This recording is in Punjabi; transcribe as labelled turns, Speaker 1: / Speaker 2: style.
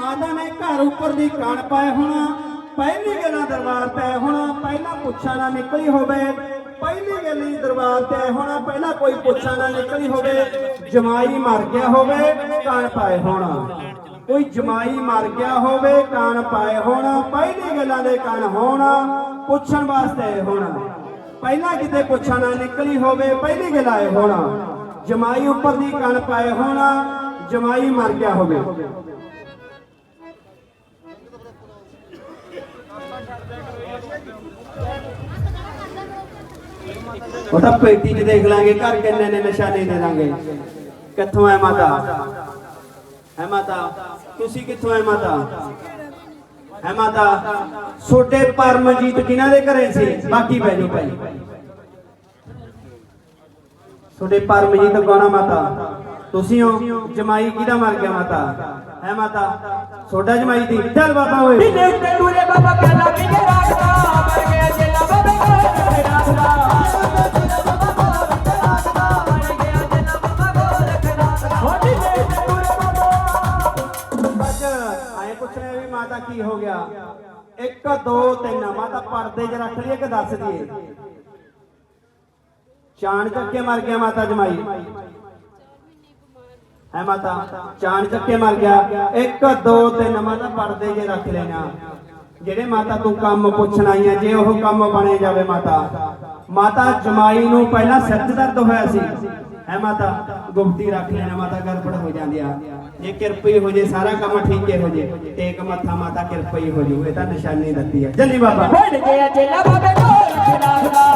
Speaker 1: ਮਾਤਾ ਨੇ ਘਰ ਉੱਪਰ ਦੀ ਕਣ ਪਾਏ ਹੋਣਾ, ਪਹਿਲੀ ਗੱਲਾਂ ਦਰਬਾਰ ਤੇ ਹੋਣਾ, ਪਹਿਲਾਂ ਪੁੱਛਾਂ ਨਾ ਨਿਕਲੀ ਹੋਵੇ। ਪਹਿਲੀ ਗੱਲ ਹੀ ਦਰਬਾਰ ਤੇ ਹੋਣਾ, ਪਹਿਲਾਂ ਕੋਈ ਪੁੱਛਾਂ ਨਾ ਨਿਕਲੀ ਹੋਵੇ। ਜਮਾਈ ਮਰ ਗਿਆ ਹੋਵੇ ਕਣ ਪਾਏ ਹੋਣਾ। ਕੋਈ ਜਮਾਈ ਮਰ ਗਿਆ ਹੋਵੇ ਕਣ ਪਾਏ ਹੋਣਾ। ਪਹਿਲੀ ਗੱਲਾਂ ਦੇ ਕਣ ਹੋਣਾ, ਪੁੱਛਣ ਵਾਸਤੇ ਹੋਣਾ। ਪਹਿਲਾਂ ਕਿਤੇ ਪੁੱਛਾਂ ਨਾ ਨਿਕਲੀ ਹੋਵੇ, ਪਹਿਲੀ ਗੱਲ ਆਏ ਹੋਣਾ। ਜਮਾਈ ਉੱਪਰ ਦੀ ਕਣ ਪਾਏ ਹੋਣਾ, ਜਮਾਈ ਮਰ ਗਿਆ ਹੋਵੇ। ਉਹ ਤਾਂ ਪੇਟੀ 'ਚ ਦੇਖ ਲਾਂਗੇ, ਘਰ ਕਿੰਨੇ ਨੇ ਨਿਸ਼ਾਨੇ ਦੇ ਦਾਂਗੇ ਕਿੱਥੋਂ ਹੈ ਮਾਤਾ? ਹੈ ਮਾਤਾ, ਤੁਸੀਂ ਕਿੱਥੋਂ ਹੈ ਮਾਤਾ? ਹੈ ਮਾਤਾ ਛੋਟੇ ਪਰਮਜੀਤ ਕਿਹਨਾਂ ਦੇ ਘਰੇ ਸੀ? ਬਾਕੀ ਬਹਿ ਜਾਓ ਭਾਈ ਛੋਟੇ ਪਰਮਜੀਤ ਕੌਣਾ ਮਾਤਾ? ਤੁਸੀਂ ਹੋ? ਜਮਾਈ ਕਿਹਦਾ ਮਰ ਗਿਆ ਮਾਤਾ? ਹੈ ਮਾਤਾ ਛੋਟਾ ਜਮਾਈ ਦੀ। ਚੱਲ ਬਾਬਾ ਓਏ।
Speaker 2: ਦਿਨੇ ਉੱਤੇ ਬਾਬਾ
Speaker 1: ਅੱਜ ਆਏ ਪੁੱਛ ਵੀ ਮਾਤਾ ਕੀ ਹੋ ਗਿਆ? 1 2 3 ਮਾਤਾ ਪਰਦੇ 'ਚ ਰੱਖ ਲਈਏ ਕਿ ਦੱਸ ਦਈਏ? ਚਾਣ ਚੱਕੇ ਮਰ ਗਿਆ ਮਾਤਾ ਜਮਾਈ। ਹੈ ਮਾਤਾ, ਚਾਣ ਚੱਕੇ ਮਰ ਗਿਆ। 1 2 3 ਮਾਤਾ ਪਰਦੇ 'ਚ ਰੱਖ ਲੈਣਾ। ਜਿਹੜੇ ਮਾਤਾ ਤੂੰ ਕੰਮ ਪੁੱਛਣ ਆਈਆਂ, ਜੇ ਉਹ ਕੰਮ ਬਣੇ ਜਾਵੇ ਮਾਤਾ। ਮਾਤਾ ਜਮਾਈ ਨੂੰ ਪਹਿਲਾਂ ਸਿਰ 'ਚ ਦਰਦ ਹੋਇਆ ਸੀ। ਹੈ ਮਾਤਾ ਗੁਪਤੀ ਰੱਖ ਲੈਣਾ ਮਾਤਾ, ਗੜਬੜ ਹੋ ਜਾਂਦੀ ਆ। ਜੇ ਕਿਰਪਈ ਹੋ ਜੇ, ਸਾਰਾ ਕੰਮ ਠੀਕ ਹੋ ਜੇ। ਟੇਕ ਮੱਥਾ ਮਾਤਾ ਕਿਰਪਈ ਹੋ ਜੂ। ਇਹ ਤਾਂ ਨਿਸ਼ਾਨੀ ਦਿੱਤੀ ਆ। ਜੱਲੀ ਬਾਬਾ।
Speaker 2: ਬਣ ਗਿਆ ਜੇਲਾ ਬਾਬੇ ਕੋਲ ਰੱਖਦਾ